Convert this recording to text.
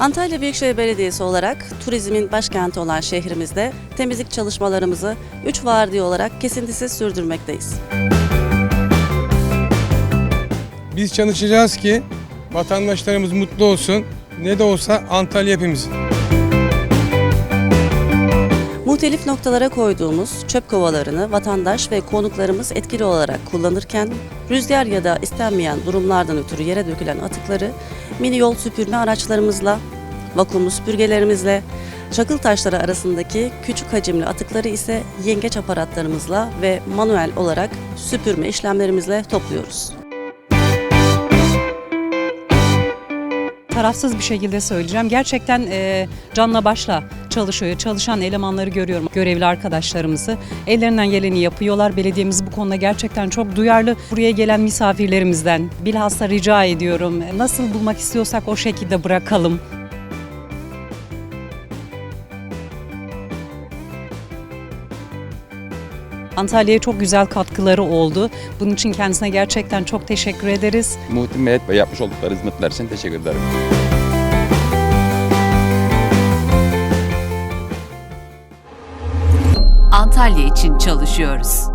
Antalya Büyükşehir Belediyesi olarak turizmin başkenti olan şehrimizde temizlik çalışmalarımızı 3 vardiya olarak kesintisiz sürdürmekteyiz. Biz çalışacağız ki vatandaşlarımız mutlu olsun. Ne de olsa Antalya hepimizin. Muhtelif noktalara koyduğumuz çöp kovalarını vatandaş ve konuklarımız etkili olarak kullanırken rüzgar ya da istenmeyen durumlardan ötürü yere dökülen atıkları mini yol süpürme araçlarımızla, vakumlu süpürgelerimizle, çakıl taşları arasındaki küçük hacimli atıkları ise yengeç aparatlarımızla ve manuel olarak süpürme işlemlerimizle topluyoruz. tarafsız bir şekilde söyleyeceğim. Gerçekten e, canla başla çalışıyor. Çalışan elemanları görüyorum. Görevli arkadaşlarımızı. Ellerinden geleni yapıyorlar. Belediyemiz bu konuda gerçekten çok duyarlı. Buraya gelen misafirlerimizden bilhassa rica ediyorum. Nasıl bulmak istiyorsak o şekilde bırakalım. Antalya'ya çok güzel katkıları oldu. Bunun için kendisine gerçekten çok teşekkür ederiz. Muhittin Mehmet Bey yapmış oldukları hizmetler için teşekkür ederim. Antalya için çalışıyoruz.